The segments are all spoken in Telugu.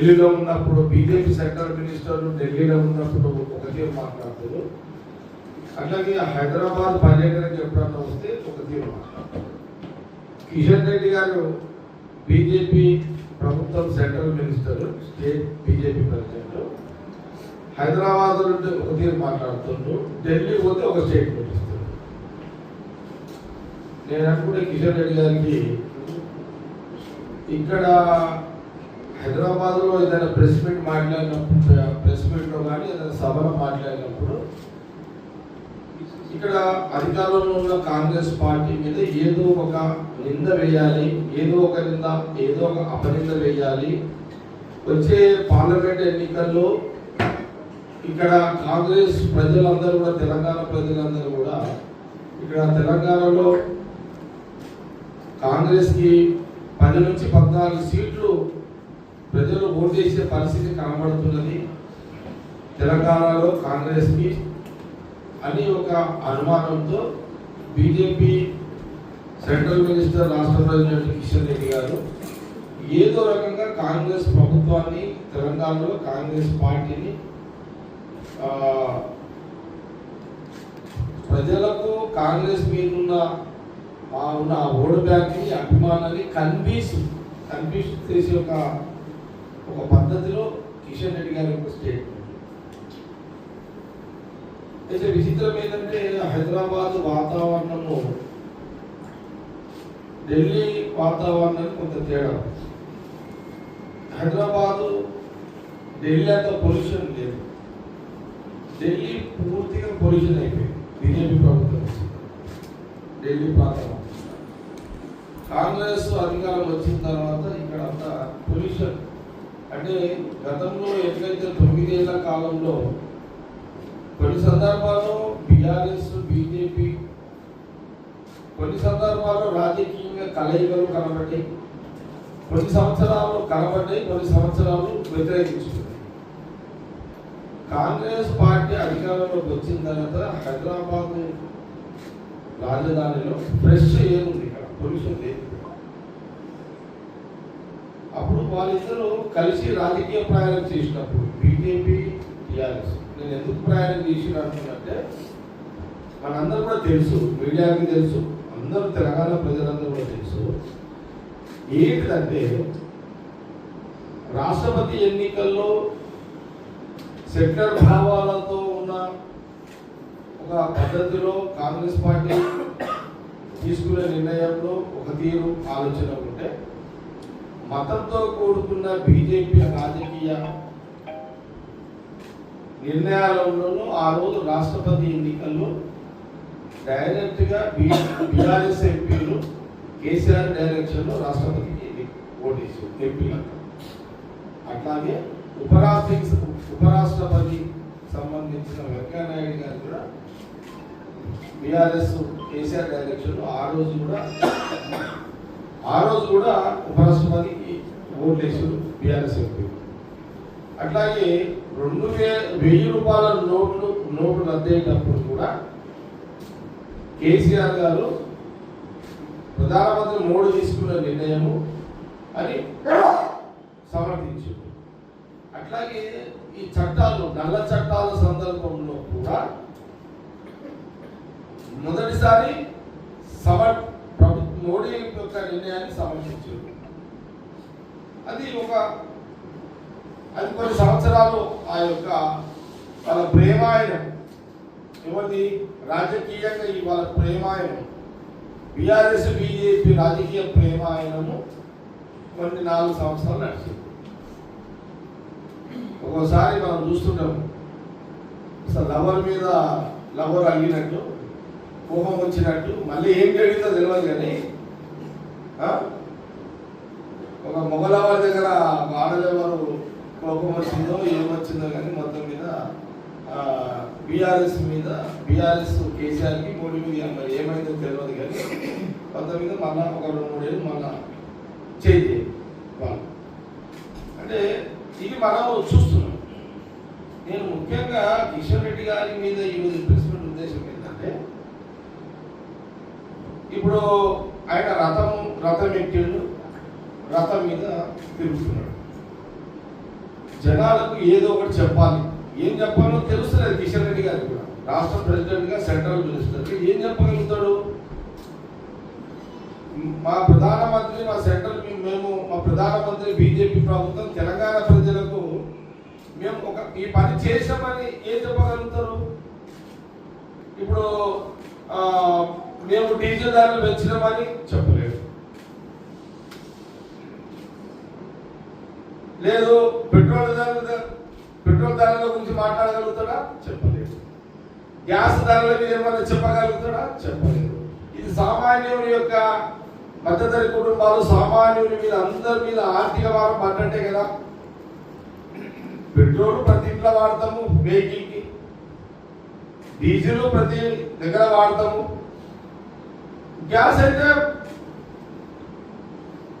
ఢిల్లీలో ఉన్నప్పుడు బీజేపీ సెంట్రల్ మినిస్టర్ ఢిల్లీలో ఉన్నప్పుడు ఒక తీరు మాట్లాడతారు. అట్లాగే హైదరాబాద్ పర్యటనకి ఎప్పుడన్నా వస్తే ఒక తీరు మాట్లాడతారు. కిషన్ రెడ్డి గారు బీజేపీ ప్రభుత్వం central minister state BJP president. Hyderabad నుండి ఒక తీరు మాట్లాడుతుండ్రు. ఢిల్లీ పోతే ఒక స్టేట్మెంట్ ఇస్తారు నేను అనుకుంటే కిషన్ రెడ్డి గారికి ఇక్కడ హైదరాబాద్లో ఏదైనా ప్రెస్ మీట్ మాట్లాడినప్పుడు ప్రెస్ మీట్లో కానీ ఏదైనా సభలో మాట్లాడినప్పుడు ఇక్కడ అధికారంలో ఉన్న కాంగ్రెస్ పార్టీ మీద ఏదో ఒక నింద వేయాలి ఏదో ఒక నింద ఏదో ఒక అపనింద వేయాలి. వచ్చే పార్లమెంట్ ఎన్నికల్లో ఇక్కడ కాంగ్రెస్ ప్రజలందరూ కూడా తెలంగాణ ప్రజలందరూ కూడా ఇక్కడ తెలంగాణలో కాంగ్రెస్కి పది నుంచి పద్నాలుగు సీట్లు ప్రజలు ఓటు చేసే పరిస్థితి కనబడుతున్నది తెలంగాణలో కాంగ్రెస్కి అని ఒక అనుమానంతో బీజేపీ సెంట్రల్ మినిస్టర్ రాష్ట్ర ప్రెసిడెంట్ కిషన్ రెడ్డి గారు ఏదో రకంగా కాంగ్రెస్ ప్రభుత్వాన్ని తెలంగాణలో కాంగ్రెస్ పార్టీని ప్రజలకు కాంగ్రెస్ మీద ఉన్న ఆ ఉన్న ఓటు బ్యాంక్ని అభిమానాన్ని కన్వీన్స్ కన్వీన్స్ చేసే ఒక ఒక పద్ధతిలో కిషన్ రెడ్డి గారి యొక్క స్టేట్మెంట్ అయితే విచిత్రం ఏంటంటే హైదరాబాద్ వాతావరణము ఢిల్లీ వాతావరణానికి కొంత తేడా. హైదరాబాదు ఢిల్లీ అంత పొల్యూషన్ లేదు. ఢిల్లీ పూర్తిగా పొల్యూషన్ అయిపోయింది. బీజేపీ ప్రభుత్వం. ఢిల్లీ ప్రాంతం కాంగ్రెస్ అధికారం వచ్చిన తర్వాత ఇక్కడ అంతా పొల్యూషన్ అంటే గతంలో ఎట్లయితే తొమ్మిదేళ్ళ కాలంలో కొన్ని సందర్భాల్లో బీఆర్ఎస్ బీజేపీ కొన్ని సందర్భాల్లో రాజకీయంగా కలయికలు కనబడ్డాయి. కొన్ని సంవత్సరాలు కనబడ్డాయి కొన్ని సంవత్సరాలు వ్యతిరేకించుకున్నాయి కాంగ్రెస్ పార్టీ అధికారంలోకి వచ్చిన తర్వాత హైదరాబాద్ రాజధానిలో ఫ్రెష్ ఏముంది ఇక్కడ పొల్యూషన్ లేదు. అప్పుడు వాళ్ళిద్దరూ కలిసి రాజకీయ ప్రయాణం చేసినప్పుడు బీజేపీ టీఆర్ఎస్ నేను ఎందుకు ప్రయాణం చేసిన అనుకున్నట్టే మనందరూ కూడా తెలుసు మీడియాకి తెలుసు అందరూ తెలంగాణ ప్రజలందరూ కూడా తెలుసు ఏంటిదంటే రాష్ట్రపతి ఎన్నికల్లో సెక్టర్ భావాలతో ఉన్న ఒక పద్ధతిలో కాంగ్రెస్ పార్టీ తీసుకునే నిర్ణయంలో ఒక తీరు ఆలోచన ఉంటే మతంతో కూడుకున్న బీజేపీ రాజకీయ నిర్ణయాలలోనూ ఆ రోజు రాష్ట్రపతి ఎన్నికల్లో డైరెక్ట్గా బీఆర్ఎస్ ఎంపీలు కేసీఆర్ డైరెక్షన్లో రాష్ట్రపతికి ఓటేసి ఎంపీలకు అట్లాగే ఉపరాష్ట్ర ఉపరాష్ట్రపతి సంబంధించిన వెంకయ్యనాయుడు గారు కూడా బీఆర్ఎస్ కేసీఆర్ డైరెక్షన్లో ఆ రోజు కూడా ఆ రోజు కూడా ఉపరాష్ట్రపతికి ఓట్లేసారు బీఆర్ఎస్ ఎంపీ. అట్లాగే రెండు వే వెయ్యి రూపాయల నోట్లు నోట్లు రద్దయ్యేటప్పుడు కూడా కేసీఆర్ గారు ప్రధానమంత్రి మోడీ తీసుకున్న నిర్ణయము అని సమర్థించారు. అట్లాగే ఈ చట్టాలు నల్ల చట్టాల సందర్భంలో కూడా మొదటిసారి సమర్ మోడీ యొక్క నిర్ణయాన్ని సమర్థించారు అది ఒక అది కొన్ని సంవత్సరాలు ఆ యొక్క వాళ్ళ ప్రేమాయణం. ఎవరిది రాజకీయంగా ఈ వాళ్ళ ప్రేమాయణం. బీఆర్ఎస్ బీజేపీ రాజకీయ ప్రేమాయణము కొన్ని నాలుగు సంవత్సరాలు నడిచింది. ఒక్కోసారి మనం చూస్తుంటాం. అసలు లవర్ మీద లవర్ అడిగినట్టు కోపం వచ్చినట్టు మళ్ళీ ఏం జరిగిందో తెలియదు కానీ ఒక మొగలవారి దగ్గర ఆడలెవరు కోపం వచ్చిందో ఏమొచ్చిందో కానీ మొత్తం మీద బీఆర్ఎస్ మీద బీఆర్ఎస్ కేసీఆర్కి మోడీ మీద మరి ఏమైందో తెలియదు కానీ మొత్తం మీద మళ్ళా ఒక రెండు మూడేళ్ళు మళ్ళా చేయి వాళ్ళు. అంటే ఇది మనం చూస్తున్నాం. నేను ముఖ్యంగా కిషన్ రెడ్డి గారి మీద ఈరోజు ప్రెస్ ఉద్దేశం ఏంటంటే ఇప్పుడు ఆయన రథం రథం ఎక్కిండు. రథం మీద తిరుగుతున్నాడు. జనాలకు ఏదో ఒకటి చెప్పాలి. ఏం చెప్పాలో తెలుస్తలేదు కిషన్ రెడ్డి గారు కూడా. రాష్ట్ర ప్రెసిడెంట్గా సెంట్రల్ మినిస్టర్. ఏం చెప్పగలుగుతాడు? మా ప్రధానమంత్రి మా సెంట్రల్ మేము మా ప్రధానమంత్రి బీజేపీ ప్రభుత్వం తెలంగాణ ప్రజలకు మేము ఒక ఈ పని చేసామని ఏం చెప్పగలుగుతారు? ఇప్పుడు మేము డీజిల్ ధరలు పెంచినామని చెప్పలేదు. లేదు పెట్రోల్ ధరలు పెట్రోల్ ధరల గురించి మాట్లాడగలుగుతాడా? చెప్పలేదు. గ్యాస్ ధరల మీద ఏమన్నా చెప్పగలుగుతాడా? చెప్పలేదు. ఇది సామాన్యుని యొక్క మధ్యతర కుటుంబాలు సామాన్యుని మీద అందరి మీద ఆర్థిక భారం పడ్డట్టే కదా. పెట్రోల్ ప్రతి ఇంట్లో వాడతాము వెహికల్కి. డీజిల్ ప్రతి దగ్గర వాడతాము. గ్యాస్ అయితే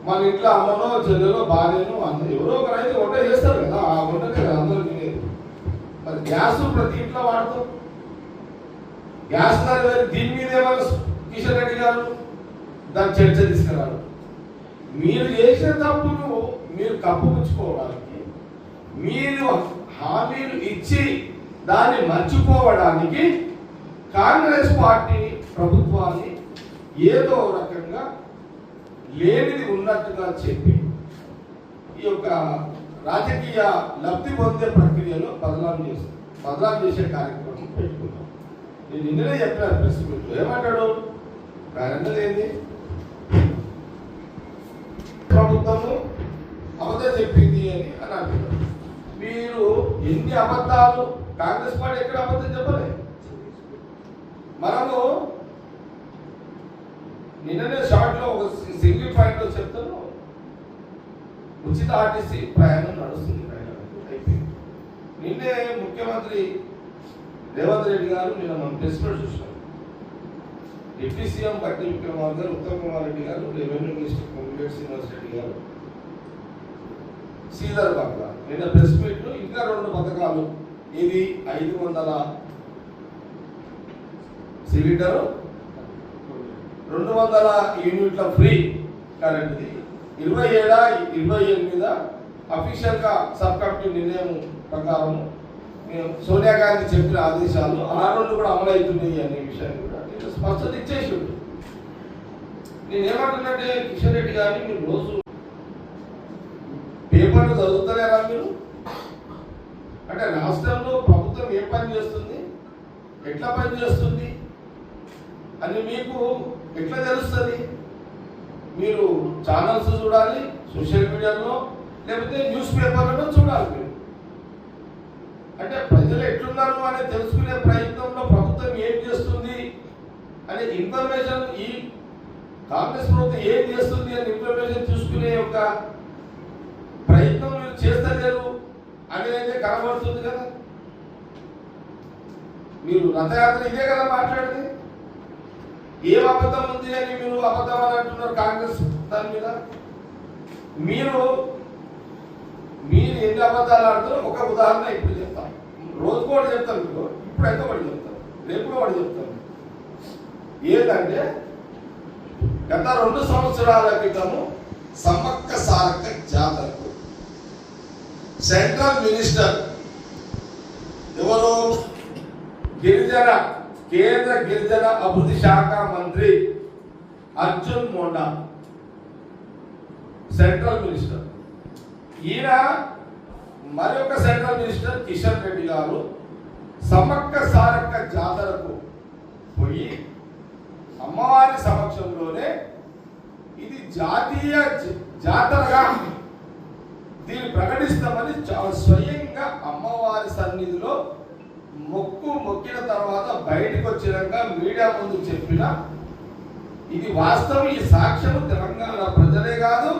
మన ఇంట్లో అమ్మనో చెల్లెలో భార్యను అన్న ఎవరో ఒకరైతే వంట చేస్తారు కదా ఆ వంట కదా అందరూ తినేది. మరి గ్యాస్ ప్రతి ఇంట్లో వాడతాం. గ్యాస్ దీని మీద ఏమన్నా కిషన్ రెడ్డి గారు దాని చర్చ తీసుకురాడు మీరు చేసిన తప్పును మీరు కప్పుపుచ్చుకోవడానికి మీరు హామీలు ఇచ్చి దాన్ని మర్చిపోవడానికి కాంగ్రెస్ పార్టీ ప్రభుత్వాన్ని ఏదో రకంగా లేనిది ఉన్నట్టుగా చెప్పి ఈ యొక్క రాజకీయ లబ్ధి పొందే ప్రక్రియలో బదలాం చేస్తుంది బదలాం చేసే కార్యక్రమం పెట్టుకున్నాం. నేను నిన్ననే చెప్పాను ప్రెస్ మీట్లో ఏమంటాడు? ఏంది? ప్రభుత్వము అబద్ధం చెప్పింది అని అని అంటున్నారు మీరు ఎన్ని అబద్ధాలు కాంగ్రెస్ పార్టీ ఎక్కడ అబద్ధం చెప్పలే? మనము నిన్ననే షార్ట్లో ఒక సింగిల్ పాయింట్లో చెప్తాను. ఉచిత ఆర్టీసీ ప్రయాణం నడుస్తుంది ప్రయాణం అయిపోయింది. నిన్నే ముఖ్యమంత్రి రేవంత్ రెడ్డి గారు నిన్న మనం ప్రెస్ మీట్ చూసినాం deputy CM Bhatti Vikramarka garu Uttam Kumar Reddy garu revenue minister Ponguleti Srinivas Reddy garu Sridhar Babu గారు. నిన్న ప్రెస్ మీట్లో ఇంకా రెండు పథకాలు ఇది ఐదు వందల సిలిండరు రెండు వందల యూనిట్ల ఫ్రీ కరెంట్ది ఇరవై ఏడా ఇరవై ఎనిమిద అఫీషియల్గా సబ్ కమిటీ నిర్ణయం ప్రకారం మేము సోనియా గాంధీ చెప్పిన ఆదేశాలు ఆ కూడా అమలు అవుతున్నాయి అనే విషయాన్ని కూడా నేను స్పష్టత ఇచ్చేసి నేను ఏమంటున్నట్టే కిషన్ రెడ్డి గారిని మీరు రోజు పేపర్లు చదువుతలేరా మీరు? అంటే రాష్ట్రంలో ప్రభుత్వం ఏ పని చేస్తుంది? ఎట్లా పని చేస్తుంది? అని మీకు ఎట్లా తెలుస్తుంది? మీరు ఛానల్స్ చూడాలి సోషల్ మీడియాలో లేకపోతే న్యూస్ పేపర్లలో చూడాలి మీరు. అంటే ప్రజలు ఎట్లున్నారు అని తెలుసుకునే ప్రయత్నంలో ప్రభుత్వం ఏం చేస్తుంది అనే ఇన్ఫర్మేషన్ ఈ కాంగ్రెస్ ప్రభుత్వం ఏం చేస్తుంది అనే ఇన్ఫర్మేషన్ చూసుకునే యొక్క ప్రయత్నం మీరు చేస్తలేరు అనేది కనబడుతుంది కదా. మీరు రథయాత్ర ఇదే కదా మాట్లాడింది? ఏం అబద్ధం ఉంది అని మీరు అబద్ధం అని అంటున్నారు కాంగ్రెస్ దాని మీద? మీరు మీరు ఎన్ని అబద్ధాలు ఆడుతున్నారు ఒక ఉదాహరణ ఇప్పుడు చెప్తాను రోజు కూడా చెప్తాను ఇప్పుడు. ఇప్పుడైతే ఒకటి చెప్తాను. రేపు కూడా ఒకటి చెప్తాను. ఏంటంటే గత రెండు సంవత్సరాల క్రితము సమ్మక్క సారక్క జాతరకు సెంట్రల్ మినిస్టర్ ఎవరు? గిరిజన కేంద్ర గిరిజన అభివృద్ధి శాఖ మంత్రి అర్జున్ మోండా సెంట్రల్ మినిస్టర్. ఈయన మరొక సెంట్రల్ మినిస్టర్ కిషన్ రెడ్డి గారు సమక్క సారక్క జాతరకు పోయి అమ్మవారి సమక్షంలోనే ఇది జాతీయ జాతరగా దీన్ని ప్రకటిస్తామని చాలా స్వయంగా అమ్మవారి సన్నిధిలో మొక్కు మొక్కిన తర్వాత బయటకు వచ్చినాక మీడియా ముందు చెప్పిన ఇది వాస్తవం ఈ సాక్ష్యం తెలంగాణ ప్రజలే కాదు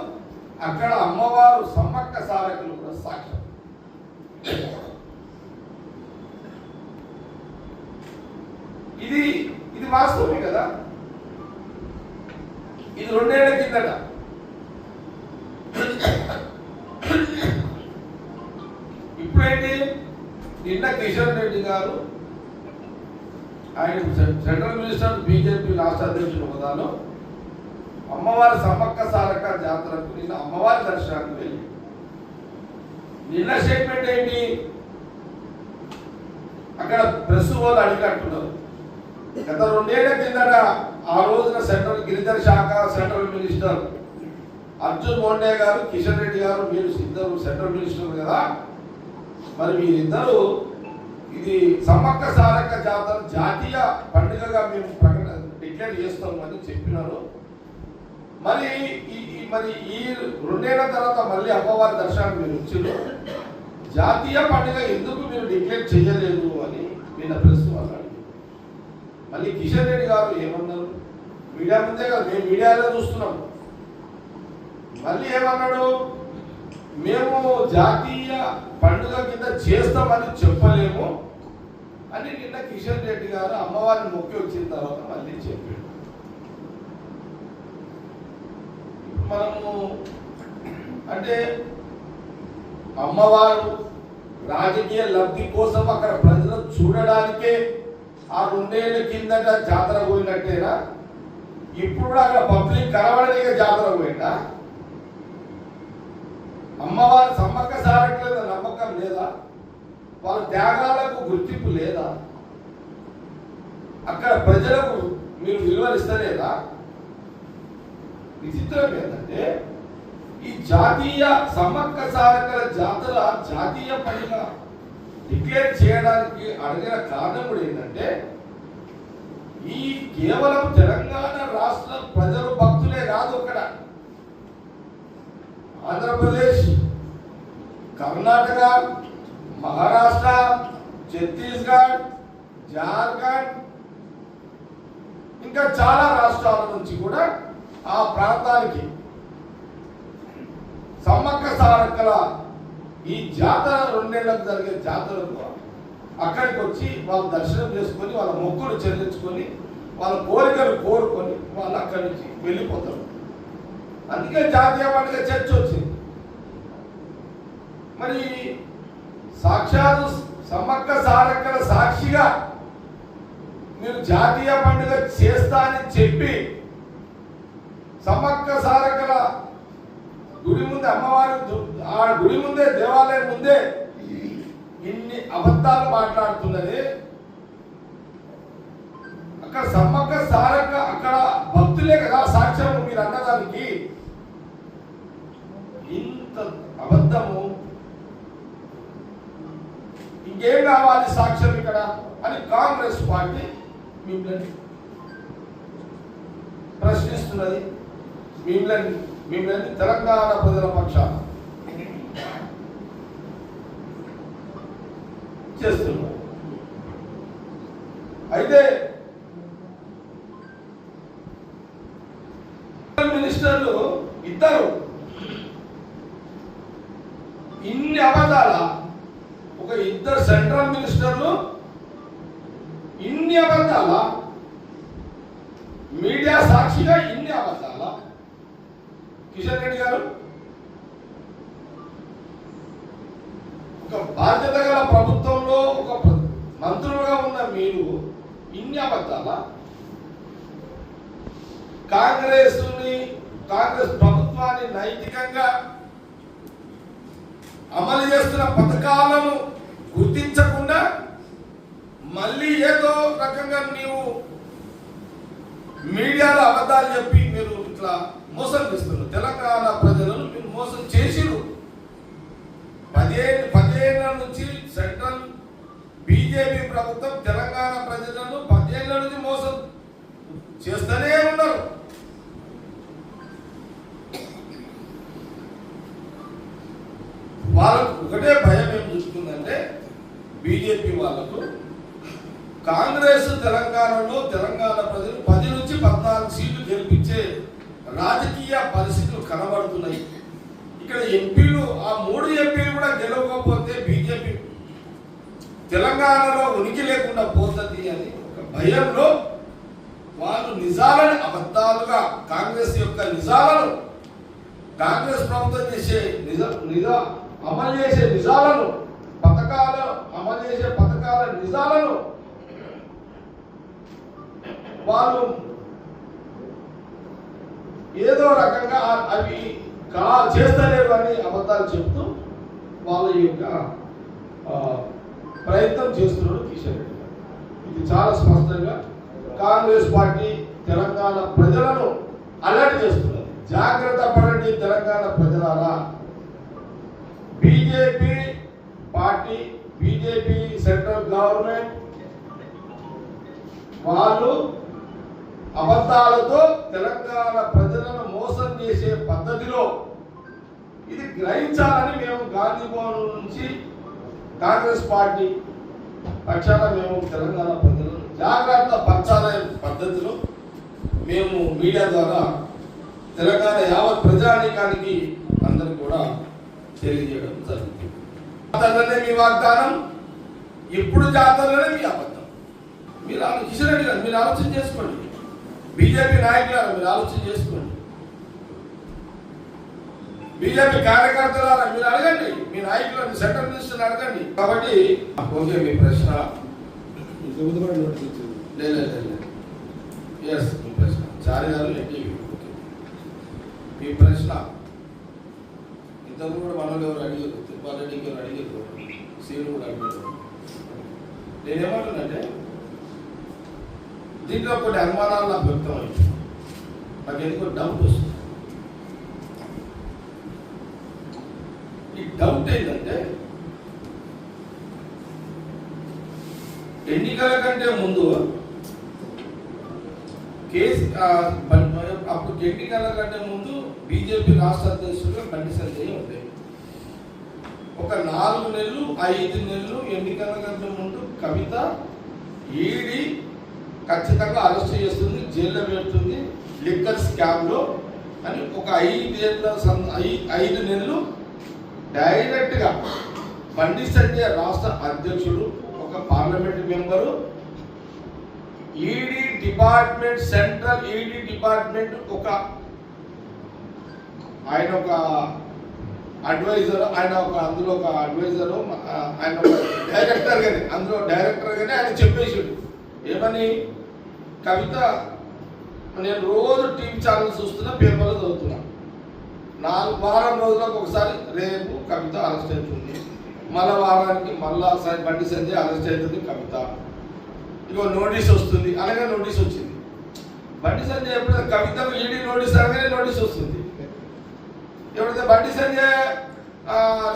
అక్కడ అమ్మవారు సమ్మక్క సారకులు కూడా సాక్ష్యం. ఇది ఇది వాస్తవమే కదా? ఇది రెండేళ్ళ కిందట. ఇప్పుడేంటి? నిన్న కిషన్ రెడ్డి గారు ఆయన సెంట్రల్ మినిస్టర్ బీజేపీ రాష్ట్ర అధ్యక్షుడు హోదాలో అమ్మవారి సమ్మక్క సారక్క జాతరకు నిన్న అమ్మవారి దర్శనానికి వెళ్ళి. నిన్న స్టేట్మెంట్ ఏంటి? అక్కడ ప్రెస్ వాళ్ళు అడిగట్టున్నారు గత రెండేళ్ళ కిందట ఆ రోజున సెంట్రల్ గిరిజన శాఖ సెంట్రల్ మినిస్టర్ అర్జున్ మోండే గారు కిషన్ రెడ్డి గారు మీరు ఇద్దరు సెంట్రల్ మినిస్టర్ కదా. మరి మీరిద్దరూ ఇది సమ్మక్క సారక్క జాతర జాతీయ పండుగగా మేము ప్రకటన డిక్లేర్ చేస్తామని చెప్పినారు. మరి ఈ మరి ఈ రెండేళ్ళ తర్వాత మళ్ళీ అమ్మవారి దర్శనం మీరు వచ్చిండ్రు జాతీయ పండుగ ఎందుకు మీరు డిక్లేర్ చేయలేదు అని నేను ప్రశ్న వాళ్ళు మళ్ళీ కిషన్ రెడ్డి గారు ఏమన్నారు? మీడియా ముందే కదా మేము మీడియాలో చూస్తున్నాం. మళ్ళీ ఏమన్నాడు? మేము జాతీయ పండుగ కింద చేస్తామని చెప్పలేము అని నిన్న కిషన్ రెడ్డి గారు అమ్మవారిని మొక్కి వచ్చిన తర్వాత మళ్ళీ చెప్పాడు. మనము అంటే అమ్మవారు రాజకీయ లబ్ధి కోసం అక్కడ ప్రజలు చూడడానికే ఆ రెండేళ్ళ కిందట జాతర పోయినట్టేనా? ఇప్పుడు కూడా అక్కడ పబ్లిక్ కనబడలేక జాతర పోయిందా? అమ్మవారి సమ్మక్క సారట్లేదు నమ్మకం లేదా? వాళ్ళ త్యాగాలకు గుర్తింపు లేదా? అక్కడ ప్రజలకు మీరు విలువలిస్తలేదా విచిత్రం ఏంటంటే ఈ జాతీయ సమ్మక్క సారకల జాతర జాతీయ పనిగా డిక్లేర్ చేయడానికి అడిగిన కారణం కూడా ఏంటంటే ఈ కేవలం తెలంగాణ రాష్ట్ర ప్రజలు భక్తులే కాదు అక్కడ. ఆంధ్రప్రదేశ్ కర్ణాటక మహారాష్ట్ర ఛత్తీస్గఢ్ జార్ఖండ్ ఇంకా చాలా రాష్ట్రాల నుంచి కూడా ఆ ప్రాంతానికి సమ్మక్క సారక్కల ఈ జాతర రెండేళ్ళకు జరిగే జాతరకు అక్కడికి వచ్చి వాళ్ళు దర్శనం చేసుకొని వాళ్ళ మొక్కులు చెల్లించుకొని వాళ్ళ కోరికలు కోరుకొని వాళ్ళు అక్కడి నుంచి వెళ్ళిపోతారు. అందుకే జాతీయ పండుగ చర్చ వచ్చింది. మరి సాక్షాత్ సమ్మక్క సారక్కల సాక్షిగా మీరు జాతీయ పండుగ చేస్తా అని చెప్పి సమ్మక్క సారక్కల గుడి ముందే అమ్మవారి దు- ఆ గుడి ముందే దేవాలయం ముందే ఇన్ని అబద్ధాలు మాట్లాడుతున్నది. అక్కడ సమ్మక్క సారక్క అక్కడ భక్తులే కదా సాక్ష్యం మీరు అన్నదానికి. ఇంత అబద్ధము? ఇంకేం కావాలి సాక్ష్యం ఇక్కడ? అని కాంగ్రెస్ పార్టీ మిమ్మల్ని ప్రశ్నిస్తున్నది. మిమ్మల్ని మిమ్మల్ని తెలంగాణ ప్రజల పక్షాన చేస్తున్నారు. అయితే మినిస్టర్లు ఇద్దరు ఇన్ని అబద్ధాల? ఒక ఇద్దరు సెంట్రల్ మినిస్టర్లు ఇన్ని అబద్ధాల? మీడియా సాక్షిగా ఇన్ని అబద్ధాల? కిషన్ రెడ్డి గారు ఒక బాధ్యత గల ప్రభుత్వంలో ఒక మంత్రులుగా ఉన్న మీరు ఇన్ని అబద్ధాల? కాంగ్రెస్ కాంగ్రెస్ ప్రభుత్వాన్ని నైతికంగా అమలు చేస్తున్న పథకాలను గుర్తించకుండా మళ్ళీ ఏదో రకంగా నీవు మీడియాలో అబద్ధాలు చెప్పి మీరు ఇట్లా మోసం చేస్తున్నారు. తెలంగాణ ప్రజలను మీరు మోసం చేసిరు పదిహేను పదిహేనుల నుంచి సెంట్రల్ బీజేపీ ప్రభుత్వం తెలంగాణ ప్రజలను పదిహేనుల నుంచి మోసం చేస్తూనే ఉన్నారు. వాళ్ళకు ఒకటే భయం ఏం చూస్తుందంటే బీజేపీ వాళ్ళకు కాంగ్రెస్ తెలంగాణలో తెలంగాణ ప్రజలు పది నుంచి పద్నాలుగు సీట్లు గెలిపించే రాజకీయ పరిస్థితులు కనబడుతున్నాయి. ఇక్కడ ఎంపీలు ఆ మూడు ఎంపీలు కూడా గెలవకపోతే బీజేపీ తెలంగాణలో ఉనికి లేకుండా పోతుంది అని ఒక భయంలో వాళ్ళు నిజాలను అబద్ధాలుగా కాంగ్రెస్ యొక్క నిజాలను కాంగ్రెస్ ప్రభుత్వం చేసే నిజ నిజ అమలు చేసే నిజాలను పథకాలు అమలు చేసే పథకాల నిజాలను వాళ్ళు ఏదో రకంగా అవి కా చేస్తలేరు అని అబద్ధాలు చెప్తూ వాళ్ళ యొక్క ప్రయత్నం చేస్తున్నాడు కిషన్ రెడ్డి గారు. ఇది చాలా స్పష్టంగా కాంగ్రెస్ పార్టీ తెలంగాణ ప్రజలను అలర్ట్ చేస్తున్నది. జాగ్రత్త పడండి తెలంగాణ ప్రజలారా. BJP party BJP central government వాళ్ళు అబద్ధాలతో తెలంగాణ ప్రజలను మోసం చేసే పద్ధతిలో ఇది గ్రహించాలని మేము గాంధీ భవన్ నుంచి కాంగ్రెస్ పార్టీ పక్షాన మేము తెలంగాణ ప్రజలను జాగ్రత్త పరచాలనే పద్ధతిలో మేము మీడియా ద్వారా తెలంగాణ యావత్ ప్రజానీకానికి అందరికి కూడా తెలియజేయడం జరుగుతుంది. జాతరలోనే మీ వాగ్దానం ఇప్పుడు జాతరలోనే మీ అబద్ధం. మీరు ఆలో- కిషన్ గారు మీరు ఆలోచన చేసుకోండి. బీజేపీ నాయకులారా మీరు ఆలోచన చేసుకోండి. బీజేపీ కార్యకర్తలారా మీరు అడగండి. మీ నాయకులను సెంట్రల్ మినిస్టర్ అడగండి. కాబట్టి ఓకే మీ ప్రశ్న. ఎస్ మీ ప్రశ్న. చారి గారు మీ ప్రశ్న. ఇద్దరు కూడా మనలో ఎవరు అడిగారు తిరుపతి రెడ్డికి ఎవరు అడిగారు సీను కూడా అడిగారు నేనేమంటున్నానంటే దీంట్లో కొన్ని అనుమానాలు నాకు వ్యక్తమైంది నాకు ఎందుకో డౌట్ వస్తుంది. ఈ డౌట్ ఏంటంటే ఎన్నికల కంటే ముందు కేసు అప్పుడు ఎన్నికల కంటే ముందు బీజేపీ రాష్ట్ర అధ్యక్షుడిగా బండి సంజయ్ ఉండేవి ఒక నాలుగు నెలలు ఐదు నెలలు ఎన్నికల కంటే ముందు కవిత ఈడీ ఖచ్చితంగా అరెస్ట్ చేస్తుంది జైల్లో పెడుతుంది లిక్కర్ స్కామ్లో అని ఒక ఐదేళ్ళ సం- ఐ- ఐదు నెలలు డైరెక్ట్గా బండి సంజయ్ రాష్ట్ర అధ్యక్షుడు ఒక parliament member ED department central ED department ఒక ఆయన ఒక అడ్వైజర్ ఆయన ఒక అందులో ఒక అడ్వైజరు ఆయన ఒక డైరెక్టర్ కానీ అందులో డైరెక్టర్ కానీ ఆయన చెప్పేసాడు ఏమని? కవిత నేను రోజు టీవీ ఛానల్ చూస్తున్నా పేపర్లో చదువుతున్నా. నాలుగు వారం రోజులకు ఒకసారి రేపు కవిత అరెస్ట్ అవుతుంది. మళ్ళా వారానికి మళ్ళా బండి సంజయ్ అరెస్ట్ అవుతుంది కవిత. ఇగో నోటీస్ వస్తుంది. అలాగే నోటీస్ వచ్చింది. బండి సంజయ్ ఎప్పుడైనా కవితకు ఈడీ నోటీస్ అనగానే నోటీస్ వస్తుంది. ఎప్పుడైతే బండి సంజయ్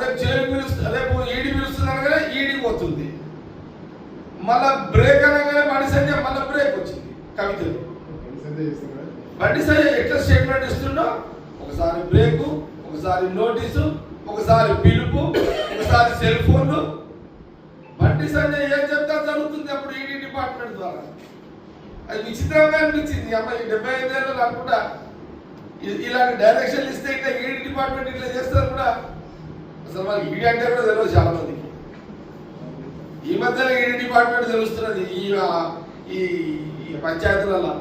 రేపు జైలు పిలుస్తుంది రేపు ఈడీ పిలుస్తుంది అనగానే ఈడీ పోతుంది. మళ్ళా బ్రేక్ అనగానే బండి సంజయ్ మళ్ళీ బ్రేక్ వచ్చింది చేస్తున్నారా బండి సంజయ్ ఎట్లా స్టేట్మెంట్ ఇస్తుండో ఒకసారి బ్రేకు ఒకసారి నోటీసు ఒకసారి పిలుపు ఒకసారి సెల్ ఫోన్లు. బండి సంజయ్ ఏం చెప్తా జరుగుతుంది అప్పుడు ఈడీ డిపార్ట్మెంట్ ద్వారా? అది విచిత్రంగా అనిపించింది. అమ్మాయి డెబ్బై ఐదేళ్ళు అనుకుంటా ఇలాంటి డైరెక్షన్ ఇస్తే ఇట్లా ఈడీ డిపార్ట్మెంట్ ఇట్లా చేస్తారు కూడా. అసలు మనకి ఈడీ అంటే కూడా తెలియదు చాలా మందికి ఈ మధ్యన ఈడీ డిపార్ట్మెంట్ తెలుస్తున్నది ఈ ఈ పంచాయతీలలో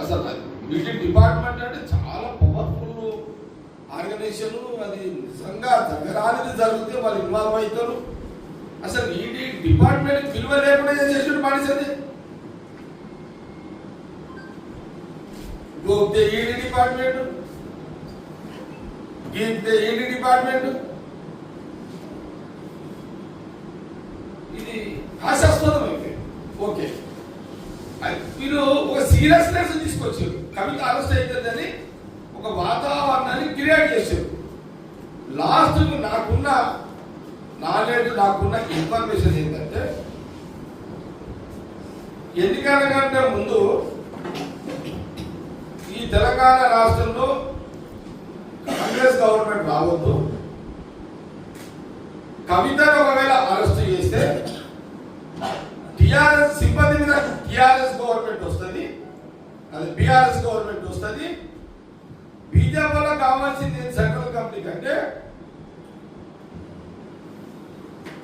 అసలు అది డిపార్ట్మెంట్ అంటే చాలా పవర్ఫుల్ ఆర్గనైజేషన్ అది నిజంగా జరగరానిది జరిగితే వాళ్ళు ఇన్వాల్వ్ అవుతారు. అసలు ఈ డిపార్ట్మెంట్ విలువ లేకుండా చేసిన చేసాడు గోప్తే ఈడీ డిపార్ట్మెంట్? గీప్తే ఈడీ డిపార్ట్మెంట్? ఇది హాస్యాస్పదం అయితే. ఓకే. అది మీరు ఒక సీరియస్నెస్ తీసుకొచ్చారు. కవిత అరెస్ట్ అవుతుందని ఒక వాతావరణాన్ని క్రియేట్ చేశారు. లాస్ట్ నాకున్న నాలెడ్జ్ నాకున్న ఇన్ఫర్మేషన్ ఏంటంటే ఎన్నికల కంటే ముందు తెలంగాణ రాష్ట్రంలో కాంగ్రెస్ గవర్నమెంట్ రావద్దు. కవితను ఒకవేళ అరెస్ట్ చేస్తే టిఆర్ఎస్ సిబ్బంది మీద టిఆర్ఎస్ గవర్నమెంట్ వస్తుంది అది బిఆర్ఎస్ గవర్నమెంట్ వస్తుంది. బీజేపీలో కావాల్సింది సెంట్రల్ కంపెనీ కంటే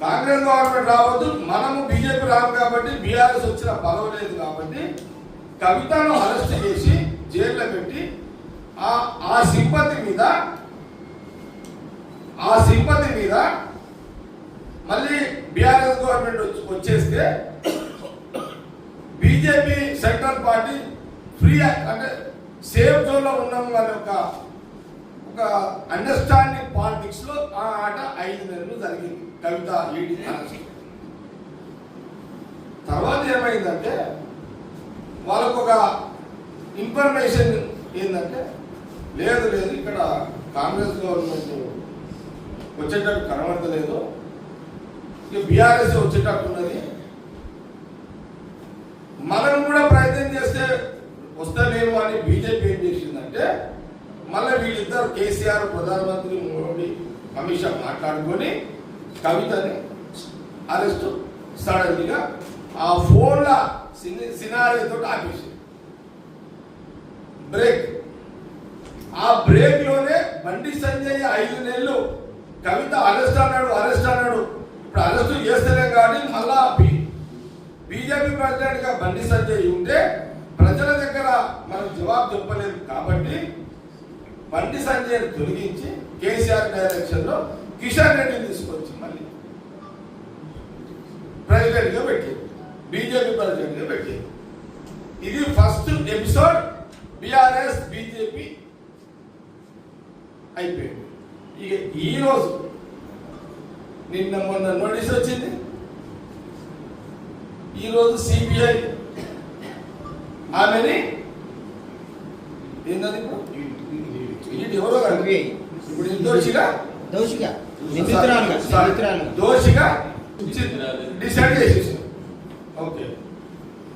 కాంగ్రెస్ గవర్నమెంట్ రావద్దు మనము బీజేపీ రాము కాబట్టి బీఆర్ఎస్ వచ్చిన పర్వాలేదు కాబట్టి కవితను అరెస్ట్ చేసి జైల్లో పెట్టి ఆ ఆ సింపతి మీద ఆ సింపతి మీద మళ్ళీ బీఆర్ఎస్ గవర్నమెంట్ వచ్చేస్తే బీజేపీ సెంట్రల్ పార్టీ ఫ్రీ అంటే సేఫ్ జోన్లో ఉన్నాము అనే ఒక ఒక అండర్స్టాండింగ్ పాలిటిక్స్లో ఆ ఆట ఐదు నెలలు జరిగింది. కవిత ఈడి తర్వాత ఏమైందంటే వాళ్ళకు ఒక ఇన్ఫర్మేషన్ ఏంటంటే లేదు లేదు ఇక్కడ కాంగ్రెస్ గవర్నమెంట్ వచ్చేటట్టు కనబడతలేదు. ఇక బీఆర్ఎస్ వచ్చేటట్టు ఉన్నది. మనం కూడా ప్రయత్నం చేస్తే వస్తలేము అని బీజేపీ ఏం చేసిందంటే మళ్ళీ వీళ్ళిద్దరు కేసీఆర్ ప్రధానమంత్రి మోడీ అమిత్ షా మాట్లాడుకొని కవితని అరెస్ట్ సడన్గా ఆ ఫోన్ల సినారీతో ఆపేసింది. బ్రేక్. ఆ బ్రేక్లోనే బండి సంజయ్ ఐదు నెలలు కవిత అరెస్ట్ అన్నాడు అరెస్ట్ అన్నాడు. ఇప్పుడు అరెస్ట్ చేస్తలేం కానీ మళ్ళా బీజేపీ ప్రెసిడెంట్గా బండి సంజయ్ ఉంటే ప్రజల దగ్గర మనం జవాబు చెప్పలేదు కాబట్టి బండి సంజయ్ తొలగించి కేసీఆర్ డైరెక్షన్లో కిషన్ రెడ్డిని తీసుకొచ్చి మళ్ళీ ప్రెసిడెంట్గా పెట్టి బీజేపీ ప్రెసిడెంట్గా పెట్టి ఇది ఫస్ట్ ఎపిసోడ్. బీఆర్ఎస్ బీజేపీ అయిపోయింది. ఇక ఈ రోజు నిన్న మొన్న నోటీస్ వచ్చింది. ఈ రోజు సిబిఐ ఆమెని ఏంటది ఎవరో ఇప్పుడు దోషిగా? నిందితురాలుగా దోషిగా డిసైడ్ చేసేసారు. ఓకే.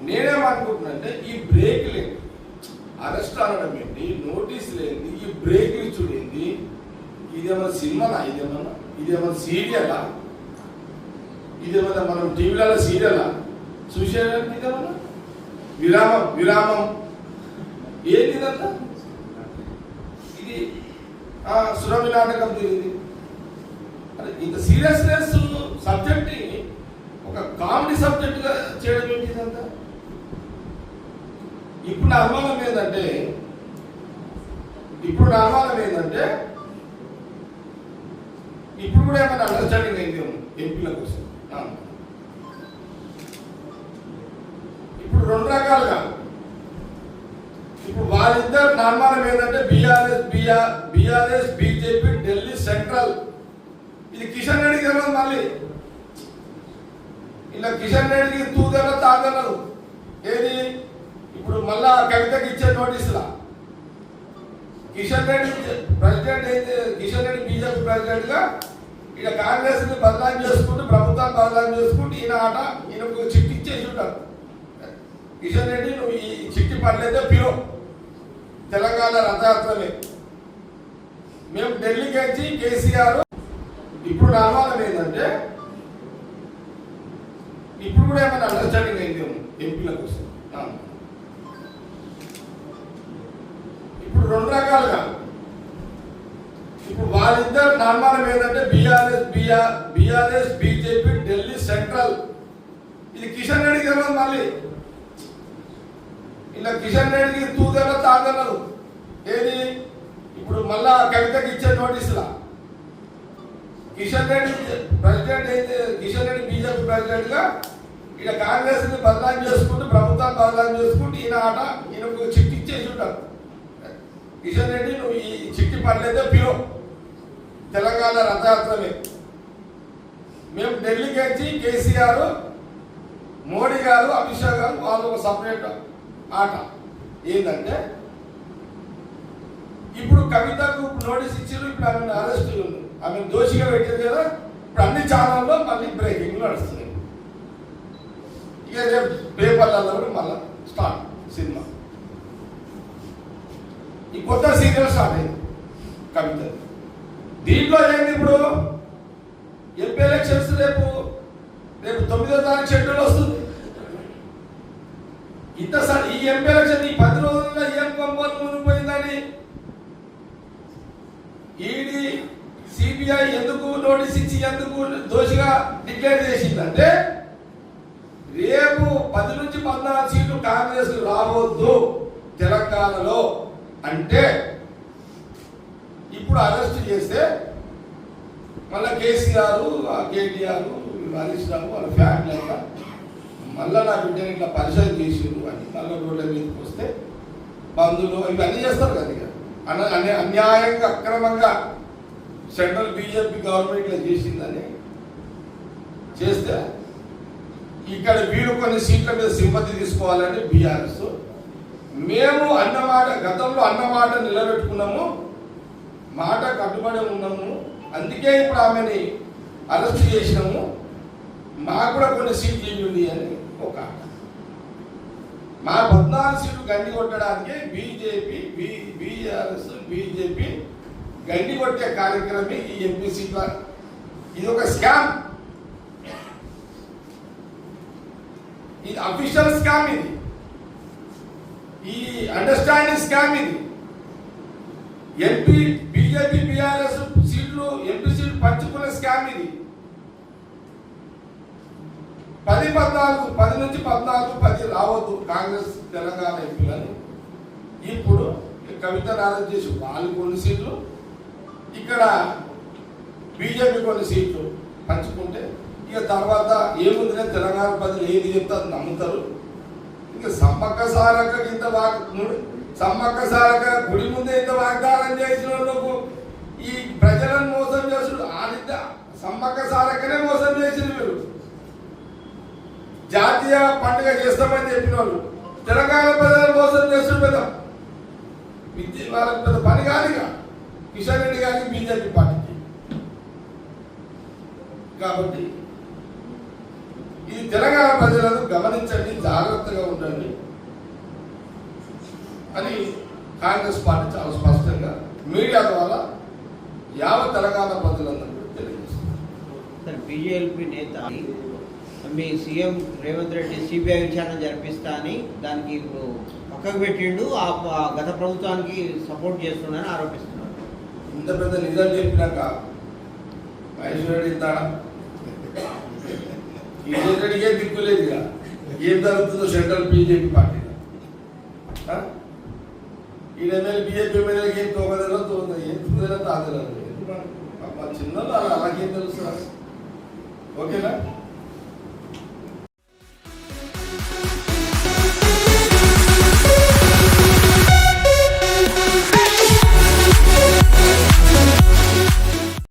నేనేమనుకుంటున్నానంటే ఈ బ్రేక్ లేదు. అరెస్ట్ అనడం ఏంటి నోటీస్ లేని ఈ బ్రేక్ ఇచ్చుడు ఏంటి ఇదేమన్నా సినిమానా? ఇదేమన్నా? ఇదేమన్నా సీరియలా? ఇదేమన్నా మనం టీవీలలో సీరియలా? చూసేదానికి ఇదేమన్నా? విరామం విరామం. ఏంటి ఇదంతా? ఇది ఆ, సురభి నాటకం తిరిగింది ఇంత సీరియస్నెస్ సబ్జెక్ట్ని ఒక కామెడీ సబ్జెక్ట్గా చేయడం ఏంటి ఇదంతా? ఇప్పుడు నా అనుమానం ఏంటంటే ఇప్పుడు నా అనుమానం ఏంటంటే ఇప్పుడు కూడా ఏమైనా అండర్స్టాండింగ్ అయింది ఎంపీల కోసం. ఇప్పుడు రెండు రకాలుగా. ఇప్పుడు వాళ్ళిద్దరు నా ఏంటంటే BRS BR BRS BJP Delhi central. ఇది కిషన్ రెడ్డి తెలియదు మళ్ళీ. ఇలా కిషన్ రెడ్డికి తూదెల తాగలరు ఏది? ఇప్పుడు మళ్ళా కవితకి ఇచ్చే నోటీసులా? కిషన్ రెడ్డి ప్రెసిడెంట్ అయితే కిషన్ రెడ్డి బీజేపీ ప్రెసిడెంట్గా ఈయన కాంగ్రెస్ని బదలాం చేసుకుంటూ ప్రభుత్వాన్ని బదలాం చేసుకుంటూ ఈయన ఆట ఈయనకు చిట్టి ఇచ్చేసి ఉంటారు. కిషన్ రెడ్డి నువ్వు ఈ చిట్టి పడలేదే పిలో తెలంగాణ రథయాత్రలే మేము ఢిల్లీకి వచ్చి కేసీఆర్ ఇప్పుడు నా అనుమానం ఏంటంటే ఇప్పుడు కూడా ఏమైనా అండర్స్టాండింగ్ అయింది ఎంపీల కోసం నా అనుమానం. ఇప్పుడు రెండు రకాలుగా ఇప్పుడు వాళ్ళిద్దరు నిర్మాణం ఏంటంటే BRS BR BRS BJP Delhi central. ఇది కిషన్ రెడ్డికి తెలియదు మళ్ళీ. ఇలా కిషన్ రెడ్డికి తూదెల తాగలరు ఏది? ఇప్పుడు మళ్ళా కవితకి ఇచ్చే నోటీసులా. కిషన్ రెడ్డి ప్రెసిడెంట్ అయితే కిషన్ రెడ్డి బీజేపీ ప్రెసిడెంట్గా ఈయన కాంగ్రెస్ని బదలాం చేసుకుంటూ ప్రభుత్వాన్ని బదలాం చేసుకుంటూ ఈయన ఆట ఈయనకు చిట్టి ఇచ్చేసి ఉంటారు. కిషన్ రెడ్డి నువ్వు ఈ చిట్టి పడలేదే పిలువు తెలంగాణ రథయాత్రమే. మేము ఢిల్లీకి వచ్చి కేసీఆర్ మోడీ గారు అమిత్ షా గారు వాళ్ళు ఒక సపరేట్ ఆట. ఏంటంటే ఇప్పుడు కవితకు నోటీస్ ఇచ్చారు ఇప్పుడు ఆమె అరెస్ట్ ఆమె దోషిగా పెట్టారు కదా ఇప్పుడు అన్ని ఛానల్లో మళ్ళీ బ్రేకింగ్ నడుస్తున్నాయి ఇక రేపు పేపర్లలో కూడా మళ్ళీ స్టార్ట్ సినిమా. ఈ కొత్త సీరియల్ స్టార్ట్ అయింది కవిత దీంట్లో ఏంటి ఇప్పుడు? ఎంపీ ఎలక్షన్స్ రేపు రేపు తొమ్మిదో తారీఖు షెడ్యూల్ వస్తుంది. ఇంత ఈ ఎంపీ ఎలక్షన్ ఈ పది రోజుల్లో ఏం కొంపలు మునిగిపోయిందని? ఈడీ సిబిఐ ఎందుకు నోటీస్ ఇచ్చి ఎందుకు దోషిగా డిక్లేర్ చేసిందంటే రేపు పది నుంచి పద్నాలుగు సీట్లు కాంగ్రెస్ రావద్దు తెలంగాణలో. అంటే ఇప్పుడు అరెస్ట్ చేస్తే మళ్ళీ కేసీఆర్ కేటీఆర్ హరీష్ రావు వాళ్ళ ఫ్యామిలీ అంతా మళ్ళీ నా బిడ్డని ఇట్లా పరిశోధన చేసిండ్రు. అని మళ్ళీ రోడ్ల మీదకి వస్తే బంధువులు ఇవన్నీ చేస్తారు కదా ఇక. అన అనే అన్యాయంగా అక్రమంగా సెంట్రల్ బీజేపీ ఇట్లా చేసిందని చేస్తే ఇక్కడ వీరు కొన్ని సీట్ల మీద సింపతి తీసుకోవాలని బీఆర్ఎస్. మేము అన్నమాట గతంలో అన్నమాట నిలబెట్టుకున్నాము. మాట కట్టుబడి ఉన్నాము. అందుకే ఇప్పుడు ఆమెని అరెస్ట్ చేసినాము. మాకు కూడా కొన్ని సీట్లు ఇవ్వండి అని ఒక మా పద్నాలుగు సీట్లు గండి కొట్టడానికి బీజేపీ బీ బీఆర్ఎస్ బీజేపీ గండి కొట్టే కార్యక్రమం ఈ ఎంపీ సీట్ల ఇది ఒక స్కామ్. ఇది అఫీషియల్ స్కామ్ ఇది. ఈ అండర్స్టాండింగ్ స్కామ్ ఇది. ఎంపీ బీజేపీ బీఆర్ఎస్ సీట్లు ఎంపీ సీట్లు పంచుకునే స్కామ్ ఇది. పది పద్నాలుగు పది నుంచి పద్నాలుగు పది రావద్దు కాంగ్రెస్ తెలంగాణ ఎంపీలని. ఇప్పుడు కవిత నారాయణ చేసి వాళ్ళు కొన్ని సీట్లు ఇక్కడ బీజేపీ కొన్ని సీట్లు పంచుకుంటే ఇక తర్వాత ఏముందిలే తెలంగాణ ప్రజలు ఏది చెప్తే అది నమ్ముతారు. ఇంకా సమ్మక్క సారక్క ఇంత వాగ్ సమ్మక్క సారక్క గుడి ముందు ఇంత వాగ్దానం చేసిన ఈ ప్రజలను మోసం చేసుడు ఆదిత్య సమ్మక్క సారక్కనే మోసం చేసిన వీరు జాతీయ పండుగ చేస్తామని చెప్పిన వాళ్ళు తెలంగాణ ప్రజలను మోసం చేస్తున్న పెద్ద. విద్య వాళ్ళకి పెద్ద పని కాదుగా. కిషన్ రెడ్డి గారికి బీజేపీ పార్టీకి. కాబట్టి ఇది తెలంగాణ ప్రజలను గమనించండి జాగ్రత్తగా ఉండండి. అని కాంగ్రెస్ పార్టీ చాలా స్పష్టంగా మీడియా ద్వారా యావత్ తెలంగాణ ప్రజలందరూ బీజేపీ నేత మీ సీఎం రేవంత్ రెడ్డి సిబిఐ విచారణ జరిపిస్తా అని దానికి ఇప్పుడు పక్కకు పెట్టిండు ఆ గత ప్రభుత్వానికి సపోర్ట్ చేస్తున్నారని ఆరోపిస్తున్నారు. ఇంత పెద్ద నిజం చెప్పినాక మహేశ్వరుడు ఇస్తాడా ఈ ఏ దిక్కులేదు ఇక ఏం జరుగుతుందో సెంట్రల్ బీజేపీ పార్టీ ఈ ఎమ్మెల్యే బీజేపీ ఎమ్మెల్యే ఏం తోగదలో తోగదు ఏం తోగదో తాగలేదు. చిన్న అలాగేం తెలుసు ఓకేనా?